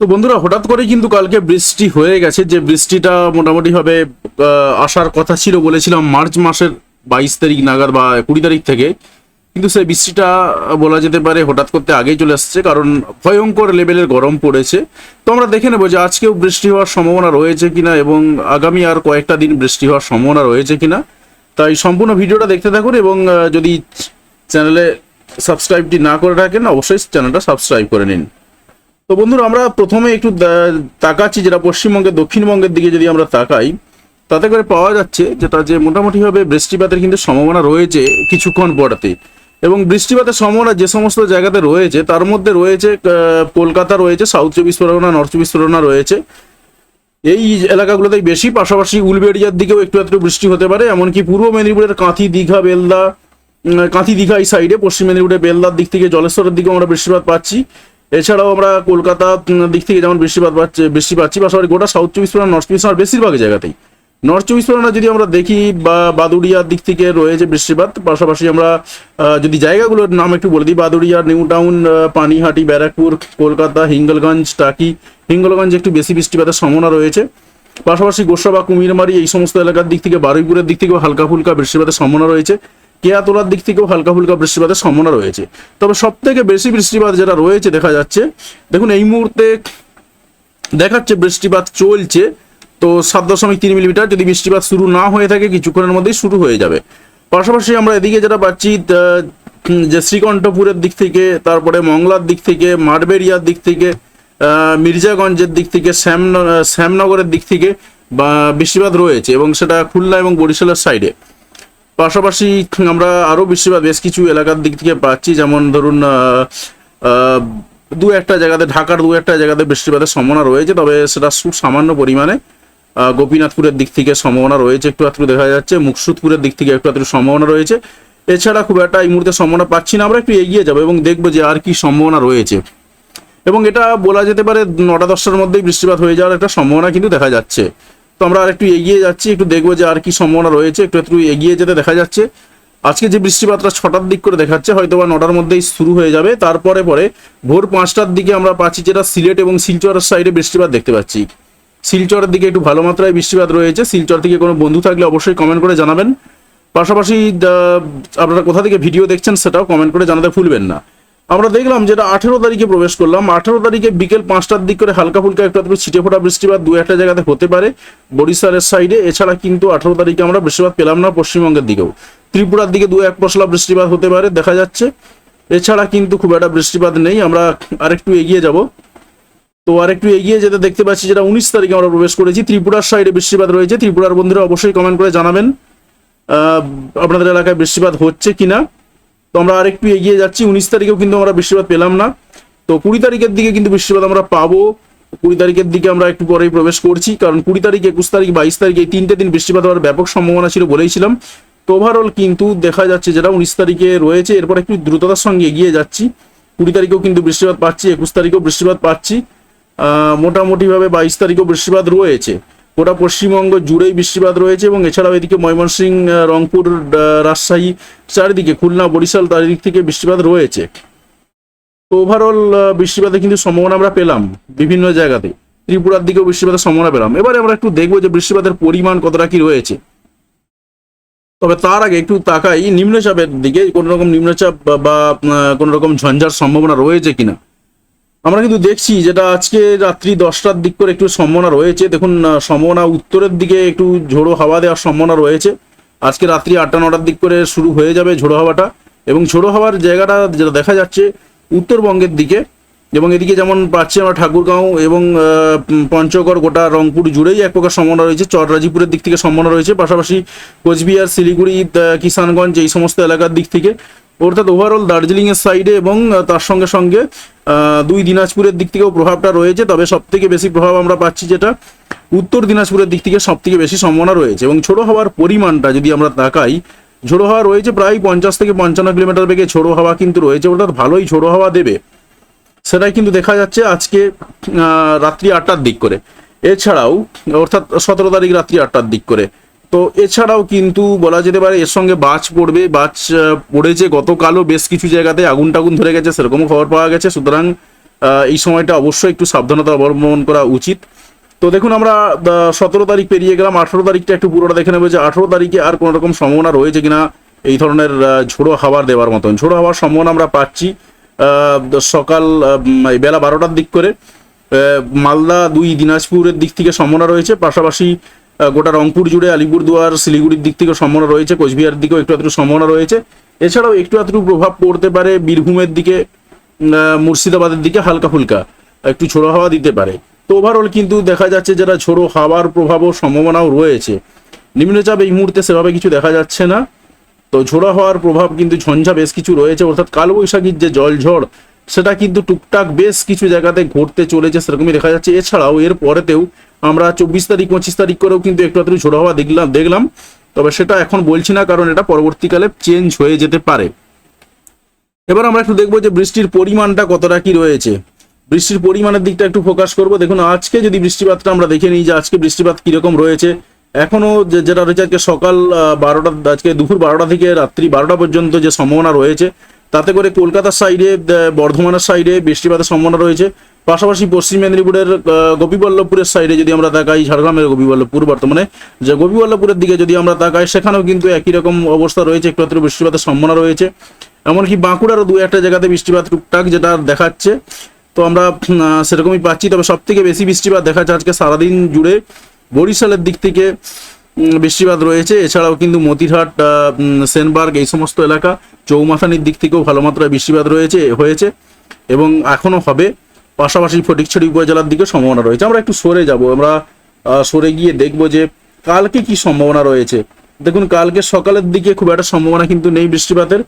তো বন্ধুরা, হঠাৎ করে কিন্তু কালকে বৃষ্টি হয়ে গেছে। যে বৃষ্টিটা মোটামুটি ভাবে আসার কথা ছিল বলেছিলাম মার্চ মাসের বাইশ তারিখ নাগাদ বা কুড়ি তারিখ থেকে। কিন্তু সেই বৃষ্টিটা বলা যেতে পারে হঠাৎ করতে আগেই চলে আসছে, কারণ ভয়ঙ্কর লেভেলের গরম পড়েছে। তো আমরা দেখে নেব যে আজকেও বৃষ্টি হওয়ার সম্ভাবনা রয়েছে কিনা এবং আগামী আর কয়েকটা দিন বৃষ্টি হওয়ার সম্ভাবনা রয়েছে কিনা। তাই সম্পূর্ণ ভিডিওটা দেখতে থাকুন এবং যদি চ্যানেলে সাবস্ক্রাইবটি না করে রাখেন অবশ্যই চ্যানেলটা সাবস্ক্রাইব করে নিন। তো বন্ধুরা, আমরা প্রথমে একটু তাকাচ্ছি যেটা পশ্চিমবঙ্গের, দক্ষিণবঙ্গের দিকে যদি আমরা তাকাই, তাতে করে পাওয়া যাচ্ছে যেটা যে মোটামুটিভাবে বৃষ্টিপাতের কিন্তু সম্ভাবনা রয়েছে কিছুক্ষণ পরেতে। এবং বৃষ্টিপাতের সম্ভাবনা যে সমস্ত জায়গাতে রয়েছে, তার মধ্যে রয়েছে কলকাতা রয়েছে সাউথ চব্বিশ পরগনা নর্থ চব্বিশ পরগনা রয়েছে। এই এলাকাগুলোতেই বেশি, পাশাপাশি উলবেড়িয়ার দিকেও একটু একটু বৃষ্টি হতে পারে, এমনকি পূর্ব মেদিনীপুরের কাঁথি দীঘা, বেলদা কাঁথি দীঘা এই সাইডে পশ্চিম মেদিনীপুরের বেলদার দিক থেকে, জলেশ্বরের দিকেও আমরা বৃষ্টিপাত পাচ্ছি। এছাড়াও আমরা কলকাতা দিক থেকে যেমন বৃষ্টিপাত পাচ্ছি বৃষ্টি পাচ্ছি, পাশাপাশি গোটা সাউথ চব্বিশ পরগনা নর্থ চব্বিশ পরগনা বেশিরভাগ জায়গাতেই। নর্থ চব্বিশ পরগনা যদি আমরা দেখি বা বাদুড়িয়ার দিক থেকে রয়েছে বৃষ্টিপাত, পাশাপাশি আমরা যদি জায়গাগুলোর নাম একটু বলে দিই, বাদুড়িয়া নিউ টাউন পানিহাটি ব্যারাকপুর কলকাতা হিঙ্গলগঞ্জ টাকি হিঙ্গলগঞ্জে একটু বেশি বৃষ্টিপাতের সম্ভাবনা রয়েছে। পাশাপাশি গোসা বা কুমিরমারি এই সমস্ত এলাকার দিক থেকে, বারুইপুরের দিক থেকেও হালকা ফুলকা বৃষ্টিপাতের সম্ভাবনা রয়েছে। কেয়াতলার দিক থেকেও হালকা ফুলকা বৃষ্টিপাতের সম্ভাবনা রয়েছে। তবে সব থেকে বেশি বৃষ্টিপাত যেটা রয়েছে, দেখা যাচ্ছে, দেখুন, এই মুহূর্তে দেখাচ্ছে বৃষ্টিপাত চলছে, তো সাত দশমিক তিন মিলিমিটার, যদি বৃষ্টিপাত শুরু না হয়ে থাকে, কিছুক্ষণের মধ্যেই শুরু হয়ে যাবে। পাশাপাশি আমরা এদিকে যেটা পাচ্ছি যে শ্রীকণ্ঠপুরের দিক থেকে, তারপরে মংলার দিক থেকে মাঠবেরিয়ার দিক থেকে মির্জাগঞ্জের দিক থেকে শ্যাম শ্যামনগরের দিক থেকে, বা, বৃষ্টিপাত রয়েছে, এবং সেটা খুলনা এবং বরিশালের সাইডে পাশাপাশি আমরা আরও বৃষ্টিপাত বেশ কিছু এলাকার দিক থেকে পাচ্ছি। যেমন ধরুন দু একটা জায়গাতে, ঢাকার দু একটা জায়গাতে বৃষ্টিপাতের সম্ভাবনা রয়েছে, তবে সেটা খুব সামান্য পরিমাণে গোপীনাথপুরের দিক থেকে সম্ভাবনা রয়েছে। একটু একটু দেখা যাচ্ছে, মুকসুদপুরের দিক থেকে একটু একটু সম্ভাবনা রয়েছে। এছাড়া খুব একটা এই মুহূর্তে সম্ভাবনা পাচ্ছি না, আমরা একটু এগিয়ে যাব এবং দেখব যে আর কি সম্ভাবনা রয়েছে। এবং এটা বলা যেতে পারে নটা দশটার মধ্যেই বৃষ্টিপাত হয়ে যাওয়ার একটা সম্ভাবনা কিন্তু দেখা যাচ্ছে। তো আমরা আর একটু এগিয়ে যাচ্ছি, একটু দেখব যে আর কি সম্ভাবনা রয়েছে, একটু একটু এগিয়ে যেতে দেখা যাচ্ছে। আজকে যে বৃষ্টিপাতটা ছটার দিক করে দেখাচ্ছে, হয়তো বা নটার মধ্যেই শুরু হয়ে যাবে। তারপরে পরে ভোর পাঁচটার দিকে আমরা পাচ্ছি যেটা সিলেট এবং শিলচরের সাইডে বৃষ্টিপাত দেখতে পাচ্ছি। শিলচরের দিকে একটু ভালো মাত্রায় বৃষ্টিপাত রয়েছে। শিলচর থেকে কোনো বন্ধু থাকলে অবশ্যই কমেন্ট করে জানাবেন। পাশাপাশি আপনারা কোথা থেকে ভিডিও দেখছেন সেটাও কমেন্ট করে জানাতে ভুলবেন না। আমরা দেখলাম যেটা আঠেরো তারিখে প্রবেশ করলাম। আঠেরো তারিখে বিকেল পাঁচটার দিক করে হালকা ফুলকা একটু ছিটে ফোটা বৃষ্টিপাত দু একটা জায়গাতে হতে পারে। বরিশালের সাইডে এছাড়া কিন্তু আঠেরো তারিখে আমরা বৃষ্টিপাত পেলাম না পশ্চিমবঙ্গের দিকেও। ত্রিপুরার দিকে দু এক পশলা বৃষ্টিপাত হতে পারে, দেখা যাচ্ছে। এছাড়া কিন্তু খুব একটা বৃষ্টিপাত নেই। আমরা আরেকটু এগিয়ে যাব। তো আরেকটু এগিয়ে যেতে দেখতে পাচ্ছি যেটা উনিশ তারিখে আমরা প্রবেশ করেছি। ত্রিপুরার সাইডে বৃষ্টিপাত রয়েছে। ত্রিপুরার বন্ধুরা অবশ্যই কমেন্ট করে জানাবেন আপনাদের এলাকায় বৃষ্টিপাত হচ্ছে কিনা। তো আমরা আরেকটু এগিয়ে যাচ্ছি। উনিশ তারিখেও কিন্তু আমরা বৃষ্টিপাত পেলাম না। তো কুড়ি তারিখের দিকে কিন্তু বৃষ্টিপাত আমরা পাবো। কুড়ি তারিখের দিকে আমরা একটু পরেই প্রবেশ করছি, কারণ কুড়ি তারিখ, একুশ তারিখ, বাইশ তারিখ এই তিনটে দিন বৃষ্টিপাত হওয়ার ব্যাপক সম্ভাবনা ছিল বলেইছিলাম তো ওভারঅল কিন্তু দেখা যাচ্ছে যেটা উনিশ তারিখে রয়েছে, এরপর একটু দ্রুততার সঙ্গে এগিয়ে যাচ্ছি। কুড়ি তারিখেও কিন্তু বৃষ্টিপাত পাচ্ছি, একুশ তারিখেও বৃষ্টিপাত পাচ্ছি। মোটামুটিভাবে বাইশ তারিখেও বৃষ্টিপাত রয়েছে। গোটা পশ্চিমবঙ্গ জুড়েই বৃষ্টিপাত রয়েছে এবং এছাড়াও এদিকে ময়মনসিংহ রংপুর রাজশাহী চারিদিকে খুলনা, বরিশাল চারিদিক থেকে বৃষ্টিপাত রয়েছে। তো ওভারঅল বৃষ্টিপাতের কিন্তু সম্ভাবনা আমরা পেলাম বিভিন্ন জায়গাতে। ত্রিপুরার দিকেও বৃষ্টিপাতের সম্ভাবনা পেলাম। এবারে আমরা একটু দেখব যে বৃষ্টিপাতের পরিমাণ কতটা কি রয়েছে। তবে তার আগে একটু তাকাই, নিম্নচাপের দিকে কোনো রকম নিম্নচাপ বা- কোনো রকম ঝঞ্ঝার সম্ভাবনা রয়েছে কিনা। আমরা কিন্তু দেখছি যেটা আজকে রাত্রি দশটার দিক করে একটু সম্ভাবনা রয়েছে। দেখুন সম্ভাবনা উত্তরের দিকে একটু ঝোড়ো হাওয়া দেওয়ার সম্ভাবনা রয়েছে। আজকে রাত্রি আটটা, নটার দিক করে শুরু হয়ে যাবে ঝোড়ো হাওয়াটা এবং ঝোড়ো হাওয়ার জায়গাটা যেটা দেখা যাচ্ছে উত্তরবঙ্গের দিকে। এবং এদিকে যেমন পাচ্ছি আমরা ঠাকুরগাঁও এবং পঞ্চগড়, গোটা রংপুর জুড়েই এক প্রকার সম্ভাবনা রয়েছে। চররাজিপুরের দিক থেকে সম্ভাবনা রয়েছে, পাশাপাশি কোচবিহার, শিলিগুড়ি কিষানগঞ্জ এই সমস্ত এলাকার দিক থেকে। অর্থাৎ ওভারঅল দার্জিলিং এর সাইডে এবং তার সঙ্গে সঙ্গে দুই দিনাজপুরের দিক থেকেও প্রভাবটা রয়েছে। তবে সব থেকে বেশি প্রভাব আমরা পাচ্ছি যেটা উত্তর দিনাজপুরের দিক থেকে সব থেকে বেশি সম্ভাবনা রয়েছে এবং ছোড়ো হওয়ার পরিমাণটা যদি আমরা তাকাই, ঝোড়ো হাওয়া রয়েছে প্রায় পঞ্চাশ থেকে পঞ্চান্ন কিলোমিটার বেগে ঝোড়ো হাওয়া কিন্তু রয়েছে। অর্থাৎ ভালোই ঝোড়ো হাওয়া দেবে। সেটাই কিন্তু দেখা যাচ্ছে আজকে রাত্রি আটটার দিক করে। এছাড়াও, অর্থাৎ সতেরো তারিখ রাত্রি আটটার দিক করে। তো এছাড়াও কিন্তু বলা যেতে পারে এর সঙ্গে বাজ পড়বে। বাজ পড়েছে গতকালও বেশ কিছু জায়গাতে আগুন টাগুন ধরে গেছে, সেরকমও খবর পাওয়া গেছে। সুতরাং এই সময়টা অবশ্যই একটু সাবধানতা অবলম্বন করা উচিত। তো দেখুন আমরা সতেরো তারিখ পেরিয়ে গেলাম। আঠেরো তারিখটা একটু পুরোটা দেখে নেব যে আঠেরো তারিখে আর কোনো রকম সম্ভাবনা রয়েছে কিনা এই ধরনের ঝোড়ো হাওয়ার দেওয়ার মতন। ঝোড়ো হাওয়ার সম্ভাবনা আমরা পাচ্ছি। সকাল বেলা বারোটার দিক করে মালদা দুই, দিনাজপুরের দিক থেকে সম্ভাবনা রয়েছে, পাশাপাশি গোটা রংপুর জুড়ে আলিপুরদুয়ার, শিলিগুড়ির দিক থেকে সম্ভাবনা রয়েছে কোচবিহার দিকেও একটু আধটু সম্ভাবনা রয়েছে। এছাড়াও একটু আধটু প্রভাব পড়তে পারে বীরভূমের দিকে মুর্শিদাবাদের দিকে হালকা ফুলকা, একটু ছোড়ো হাওয়া দিতে পারে। তো ওভারঅল কিন্তু দেখা যাচ্ছে যারা ছোড়ো হাওয়ার প্রভাবও সম্ভাবনাও রয়েছে। নিম্নচাপ এই মুহূর্তে সেভাবে কিছু দেখা যাচ্ছে না। তো ঝোড়া হওয়ার প্রভাব কিন্তু ঝঞ্ঝা বেশ কিছু রয়েছে, অর্থাৎ কালবৈশাখীর যে জলঝড়, সেটা কিন্তু টুকটাক বেশ কিছু জায়গাতে ঘটতে চলেছে সেরকমই দেখা যাচ্ছে। এছাড়াও এর পরেতেও আমরা চব্বিশ তারিখ, পঁচিশ তারিখ করেও কিন্তু একটু আধটু ঝোড়ো হওয়া দেখলাম দেখলাম। তবে সেটা এখন বলছি না, কারণ এটা পরবর্তীকালে চেঞ্জ হয়ে যেতে পারে। এবার আমরা একটু দেখব যে বৃষ্টির পরিমাণটা কতটা কি রয়েছে। বৃষ্টির পরিমাণের দিকটা একটু ফোকাস করব। দেখুন, আজকে যদি বৃষ্টিপাতটা আমরা দেখে নিই যে আজকে বৃষ্টিপাত কীরকম রয়েছে এখনও যে যেটা রয়েছে আজকে সকাল বারোটা, আজকে দুপুর বারোটা থেকে রাত্রি বারোটা পর্যন্ত যে সম্ভাবনা রয়েছে, তাতে করে কলকাতার সাইডে বর্ধমানের সাইডে বৃষ্টিপাতের সম্ভাবনা রয়েছে। পাশাপাশি পশ্চিম মেদিনীপুরের গোপীবল্লভপুরের সাইডে যদি আমরা তাকাই, ঝাড়গ্রামের গোপীবল্লভপুর বর্তমানে, যে গোপীবল্লভপুরের দিকে যদি আমরা তাকাই, সেখানেও কিন্তু একই রকম অবস্থা রয়েছে, একটু বৃষ্টিপাতের সম্ভাবনা রয়েছে। এমনকি বাঁকুড়ারও দু একটা জায়গাতে বৃষ্টিপাত টুকটাক যেটা দেখাচ্ছে। তো আমরা সেরকমই পাচ্ছি, তবে সব থেকে বেশি বৃষ্টিপাত দেখা যাচ্ছে আজকে সারাদিন জুড়ে। বরিশালের দিক থেকে বৃষ্টিপাত রয়েছে। এছাড়াও কিন্তু মতিহাট সেনবার্গ এই সমস্ত এলাকা চৌমাথানির দিক থেকেও ভালো মাত্রায় বৃষ্টিপাত রয়েছে, হয়েছে এবং এখনও হবে। পাশাপাশি ফটিকছড়ি উপজেলার দিকে সম্ভাবনা রয়েছে। আমরা একটু সরে যাব। আমরা সরে গিয়ে দেখব যে কালকে কি সম্ভাবনা রয়েছে। দেখুন, কালকে সকালের দিকে খুব একটা সম্ভাবনা কিন্তু নেই বৃষ্টিপাতের।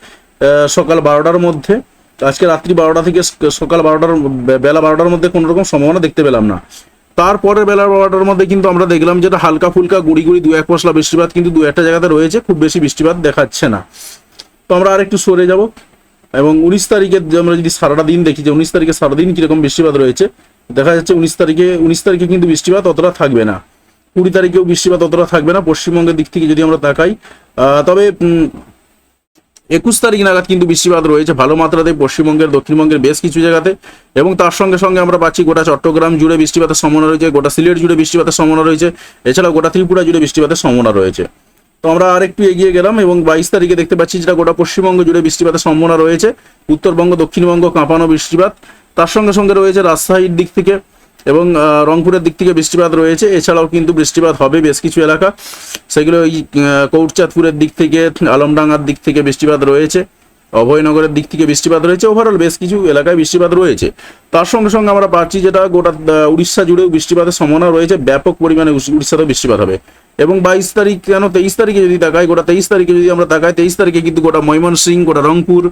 সকাল বারোটার মধ্যে, আজকে রাত্রি বারোটা থেকে সকাল বারোটার বেলা বারোটার মধ্যে কোনো রকম সম্ভাবনা দেখতে পেলাম না। তারপরের বেলা বারোটার মধ্যে কিন্তু আমরা দেখলাম যেটা হালকা ফুলকা গুড়ি গুড়ি দু এক পশলা বৃষ্টিপাত কিন্তু দু একটা জায়গাতে রয়েছে, খুব বেশি বৃষ্টিপাত দেখাচ্ছে না। তো আমরা আর একটু সরে যাব এবং উনিশ তারিখে আমরা যদি সারাটা দিন দেখি যে উনিশ তারিখে সারাদিন কীরকম বৃষ্টিপাত রয়েছে, দেখা যাচ্ছে উনিশ তারিখে উনিশ তারিখে কিন্তু বৃষ্টিপাত অতটা থাকবে না। কুড়ি তারিখেও বৃষ্টিপাত অতটা থাকবে না। পশ্চিমবঙ্গের দিক থেকে যদি আমরা তাকাই তবে একুশ তারিখ নাগাদ কিন্তু বৃষ্টিপাত রয়েছে, ভালো মাত্রাতে পশ্চিমবঙ্গের, দক্ষিণবঙ্গের বেশ কিছু জায়গাতে। এবং তার সঙ্গে সঙ্গে আমরা পাচ্ছি গোটা চট্টগ্রাম জুড়ে বৃষ্টিপাতের সম্ভাবনা রয়েছে, গোটা সিলেট জুড়ে বৃষ্টিপাতের সম্ভাবনা রয়েছে, এছাড়াও গোটা ত্রিপুরা জুড়ে বৃষ্টিপাতের সম্ভাবনা রয়েছে। তো আমরা আর একটু এগিয়ে গেলাম এবং বাইশ তারিখে দেখতে পাচ্ছি যেটা গোটা পশ্চিমবঙ্গ জুড়ে বৃষ্টিপাতের সম্ভাবনা রয়েছে, উত্তরবঙ্গ, দক্ষিণবঙ্গ কাঁপানো বৃষ্টিপাত। তার সঙ্গে সঙ্গে রয়েছে রাজশাহীর দিক থেকে এবং রংপুরের দিক থেকে বৃষ্টিপাত রয়েছে। এছাড়াও কিন্তু বৃষ্টিপাত হবে বেশ কিছু এলাকা। সেগুলো ওই কৌটচাঁদপুরের দিক থেকে, আলমডাঙ্গার দিক থেকে বৃষ্টিপাত রয়েছে। অভয়নগরের দিক থেকে বৃষ্টিপাত রয়েছে। ওভারঅল বেশ কিছু এলাকায় বৃষ্টিপাত রয়েছে। তার সঙ্গে সঙ্গে আমরা পাচ্ছি যেটা গোটা উড়িষ্যা জুড়েও বৃষ্টিপাতের সম্ভাবনা রয়েছে। ব্যাপক পরিমাণে উড়ি- উড়িষ্যাতেও বৃষ্টিপাত হবে। এবং বাইশ তারিখ কেন? তেইশ তারিখে যদি তাকাই, গোটা তেইশ তারিখে যদি আমরা তাকাই, তেইশ তারিখে কিন্তু গোটা ময়মনসিংহ, গোটা রংপুর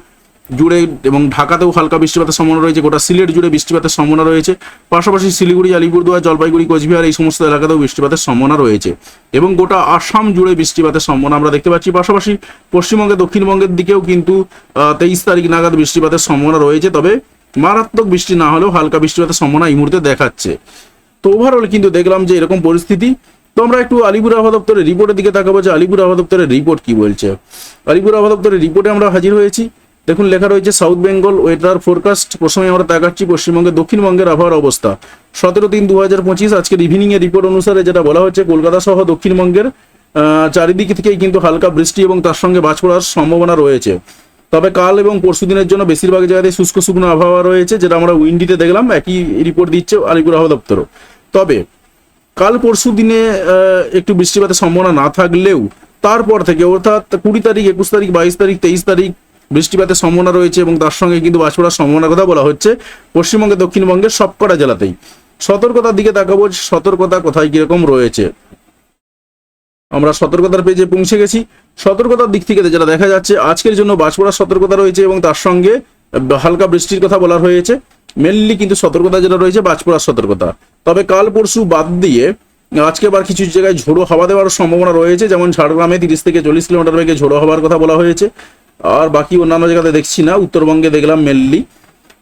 জুড়ে এবং ঢাকাতেও হালকা বৃষ্টিপাতের সম্ভাবনা রয়েছে, গোটা সিলেট জুড়ে বৃষ্টিপাতের সম্ভাবনা রয়েছে। পাশাপাশি শিলিগুড়ি, আলিপুরদুয়ার, জলপাইগুড়ি, কোচবিহার এই সমস্ত এলাকাতেও বৃষ্টিপাতের সম্ভাবনা রয়েছে এবং গোটা আসাম জুড়ে বৃষ্টিপাতের সম্ভাবনা আমরা দেখতে পাচ্ছি। পাশাপাশি পশ্চিমবঙ্গে দক্ষিণবঙ্গের দিকেও কিন্তু তেইশ তারিখ নাগাদ বৃষ্টিপাতের সম্ভাবনা রয়েছে। তবে মারাত্মক বৃষ্টি না হলেও হালকা বৃষ্টিপাতের সম্ভাবনা এই মুহূর্তে দেখাচ্ছে। তো ওভারঅল কিন্তু দেখলাম যে এরকম পরিস্থিতি। তো আমরা একটু আলিপুর আবহাওয়া দপ্তরের রিপোর্টের দিকে তাকাবো যে আলিপুর আবহাওয়া দপ্তরের রিপোর্ট কি বলছে। আলিপুর আবহাওয়া দপ্তরের রিপোর্টে আমরা হাজির হয়েছি। দেখুন, লেখা রয়েছে সাউথ বেঙ্গল ওয়েদার ফোরকাস্ট প্রথমে আমরা দেখাচ্ছি পশ্চিমবঙ্গের দক্ষিণবঙ্গের আবহাওয়ার অবস্থা। সতেরো তিন দু হাজার পঁচিশ, আজকের ইভিনিং এর রিপোর্ট অনুসারে যেটা বলা হচ্ছে, কলকাতা সহ দক্ষিণবঙ্গের চারিদিক থেকেই কিন্তু হালকা বৃষ্টি এবং তার সঙ্গে বাজ পড়ার সম্ভাবনা রয়েছে। তবে কাল এবং পরশু দিনের জন্য বেশিরভাগ জায়গাতে শুষ্ক শুকনো আবহাওয়া রয়েছে, যেটা আমরা উইন্ডিতে দেখলাম, একই রিপোর্ট দিচ্ছে আলিপুর আবহাওয়া দপ্তরও। তবে কাল পরশু দিনে একটু বৃষ্টিপাতের সম্ভাবনা না থাকলেও তারপর থেকে, অর্থাৎ কুড়ি তারিখ, একুশ তারিখ, বাইশ তারিখ, তেইশ তারিখ বৃষ্টিপাতের সম্ভাবনা রয়েছে এবং তার সঙ্গে কিন্তু বাজ পড়ার সম্ভাবনার কথা বলা হচ্ছে। পশ্চিমবঙ্গে দক্ষিণবঙ্গের সবকটা জেলাতেই। সতর্কতার দিকে তাকাবো সতর্কতা কোথায় কীরকম রয়েছে। আমরা সতর্কতার পেজে পৌঁছে গেছি। সতর্কতার দিক থেকে যেটা দেখা যাচ্ছে, আজকের জন্য বাজ পড়ার সতর্কতা রয়েছে এবং তার সঙ্গে হালকা বৃষ্টির কথা বলা হয়েছে। মেনলি কিন্তু সতর্কতা যেটা রয়েছে বাজ পড়ার সতর্কতা। তবে কাল পরশু বাদ দিয়ে আজকে আবার কিছু জায়গায় ঝোড়ো হাওয়া দেওয়ার সম্ভাবনা রয়েছে। যেমন ঝাড়গ্রামে তিরিশ থেকে চল্লিশ কিলোমিটার বেগে ঝোড়ো হওয়ার কথা বলা হয়েছে। আর বাকি অন্যান্য জায়গাতে দেখছি না, উত্তরবঙ্গে দেখলাম মেনলি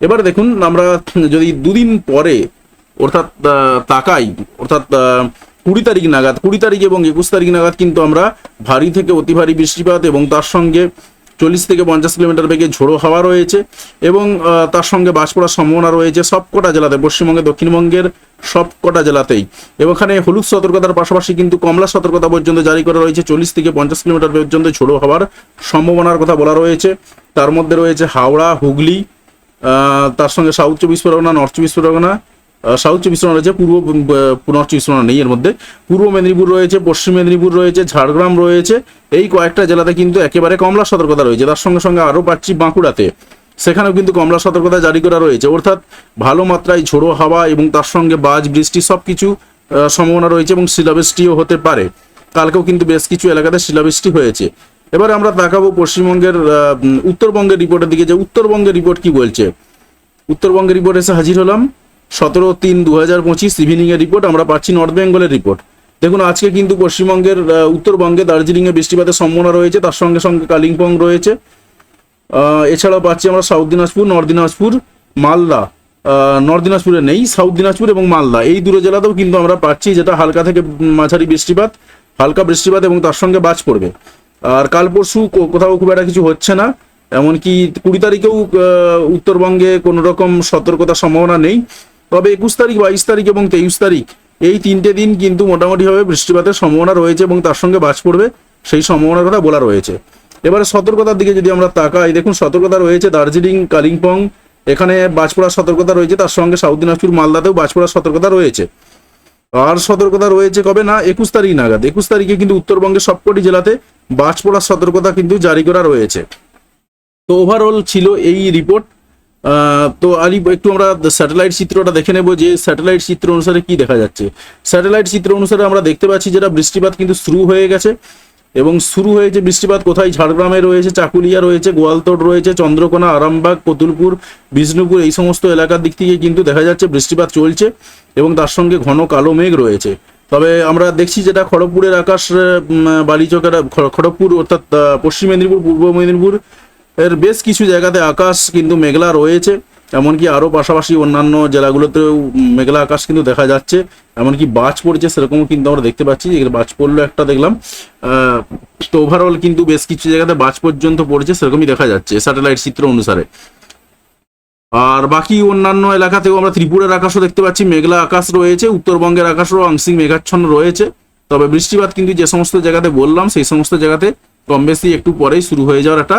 এবার দেখুন, আমরা যদি দুদিন পরে, অর্থাৎ তাকাই, অর্থাৎ কুড়ি তারিখ নাগাদ, কুড়ি তারিখ এবং একুশ তারিখ নাগাদ কিন্তু আমরা ভারী থেকে অতি ভারী বৃষ্টিপাত এবং তার সঙ্গে চল্লিশ থেকে পঞ্চাশ কিলোমিটার বেগে ঝোড়ো হাওয়া রয়েছে এবং তার সঙ্গে বাস পড়ার সম্ভাবনা রয়েছে সবকটা জেলাতে, পশ্চিমবঙ্গে, দক্ষিণবঙ্গের সবকটা জেলাতেই। এবং এখানে হলুদ সতর্কতার পাশাপাশি কিন্তু কমলা সতর্কতা পর্যন্ত জারি করা রয়েছে, চল্লিশ থেকে পঞ্চাশ কিলোমিটার পর্যন্ত ঝোড়ো হওয়ার সম্ভাবনার কথা বলা রয়েছে। তার মধ্যে রয়েছে হাওড়া, হুগলি তার সঙ্গে সাউথ চব্বিশ পরগনা, নর্থ চব্বিশ পরগনা সাউথ চব্বিশ পরগনা রয়েছে পূর্ব নর্থ চব্বিশ পরগনা নেই। এর মধ্যে পূর্ব মেদিনীপুর রয়েছে, পশ্চিম মেদিনীপুর রয়েছে, ঝাড়গ্রাম রয়েছে। এই কয়েকটা জেলাতে কিন্তু একেবারে কমলা সতর্কতা রয়েছে। তার সঙ্গে সঙ্গে আরও পাচ্ছি বাঁকুড়াতে। সেখানেও কিন্তু কমলা সতর্কতা জারি করা রয়েছে। অর্থাৎ ভালো মাত্রায় ঝোড়ো হাওয়া এবং তার সঙ্গে বাজ, বৃষ্টি সব কিছু সম্ভাবনা রয়েছে এবং শিলাবৃষ্টিও হতে পারে। কালকেও কিন্তু বেশ কিছু এলাকাতে শিলাবৃষ্টি হয়েছে। এবার আমরা তাকাবো পশ্চিমবঙ্গের উত্তরবঙ্গের রিপোর্টের দিকে যে উত্তরবঙ্গের রিপোর্ট কি বলছে। উত্তরবঙ্গের রিপোর্ট এসে হাজির হলাম সতেরো তিন দু হাজার পঁচিশ ইভিনিংয়ের রিপোর্ট আমরা পাচ্ছি নর্থ বেঙ্গলের রিপোর্ট দেখুন, আজকে কিন্তু পশ্চিমবঙ্গের উত্তরবঙ্গে দার্জিলিংয়ে বৃষ্টিপাতের সম্ভাবনা রয়েছে, তার সঙ্গে সঙ্গে কালিম্পং রয়েছে। এছাড়াও পাচ্ছি আমরা South Dinajpur North Dinajpur Malda. North দিনাজপুরে নেই সাউথ দিনাজপুর এবং মালদা। এই দুটো জেলাতেও কিন্তু আমরা পাচ্ছি যেটা হালকা থেকে মাঝারি বৃষ্টিপাত, হালকা বৃষ্টিপাত এবং তার সঙ্গে বাজ পড়বে। আর কাল পরশু কোথাও খুব একটা কিছু হচ্ছে না, এমনকি কুড়ি তারিখেও উত্তরবঙ্গে কোনো রকম সতর্কতার সম্ভাবনা নেই। তবে একুশ তারিখ, বাইশ তারিখ এবং তেইশ তারিখ, এই তিনটে দিন কিন্তু মোটামুটিভাবে বৃষ্টিপাতের সম্ভাবনা রয়েছে এবং তার সঙ্গে বাজ পড়বে, সেই সম্ভাবনার কথা বলা রয়েছে। এবারে সতর্কতার দিকে যদি আমরা তাকাই, দেখুন সতর্কতা রয়েছে দার্জিলিং, কালিম্পং, এখানে বাজ পড়ার সতর্কতা রয়েছে, তার সঙ্গে সাউথ দিনাজপুর, মালদাতেও বাজ পড়ার সতর্কতা রয়েছে। আর সতর্কতা রয়েছে কবে? না, একুশ তারিখ নাগাদ। একুশ তারিখে কিন্তু উত্তরবঙ্গের সবকটি জেলাতে বাজ পড়ার সতর্কতা কিন্তু জারি করা রয়েছে। তো ওভারঅল ছিল এই রিপোর্ট তো আলি, একটু আমরা স্যাটেলাইট চিত্রটা দেখে নেব যে স্যাটেলাইট চিত্র অনুসারে কি দেখা যাচ্ছে। স্যাটেলাইট চিত্র অনুসারে আমরা দেখতে পাচ্ছি যেটা বৃষ্টিপাত কিন্তু শুরু হয়ে গেছে এবং শুরু হয়েছে বৃষ্টিপাত কোথায়? ঝাড়গ্রামে রয়েছে, চাকুলিয়া রয়েছে, গোয়ালতোড় রয়েছে, চন্দ্রকোনা, আরামবাগ, কতুলপুর, বিষ্ণুপুর এই সমস্ত এলাকার দিক থেকে কিন্তু দেখা যাচ্ছে বৃষ্টিপাত চলছে এবং তার সঙ্গে ঘন কালো মেঘ রয়েছে। তবে আমরা দেখছি যেটা খড়গপুরের আকাশ বালিচকের খড়গপুর অর্থাৎ পশ্চিম মেদিনীপুর, পূর্ব মেদিনীপুর এর বেশ কিছু জায়গাতে আকাশ কিন্তু মেঘলা রয়েছে, এমনকি আরও পাশাপাশি অন্যান্য জেলাগুলোতেও মেঘলা আকাশ কিন্তু দেখা যাচ্ছে, এমনকি বাজ পড়ছে সেরকমও কিন্তু আমরা দেখতে পাচ্ছি, যে বাজ পড়ল একটা দেখলাম তো ওভারঅল কিন্তু বেশ কিছু জায়গাতে বাজ পর্যন্ত পড়ছে, সেরকমই দেখা যাচ্ছে স্যাটেলাইট চিত্র অনুসারে। আর বাকি অন্যান্য এলাকাতেও আমরা ত্রিপুরার আকাশও দেখতে পাচ্ছি, মেঘলা আকাশ রয়েছে, উত্তরবঙ্গের আকাশও আংশিক মেঘাচ্ছন্ন রয়েছে, তবে বৃষ্টিপাত কিন্তু যে সমস্ত জায়গাতে বললাম, সেই সমস্ত জায়গাতে কম বেশি একটু পরেই শুরু হয়ে যাওয়ার একটা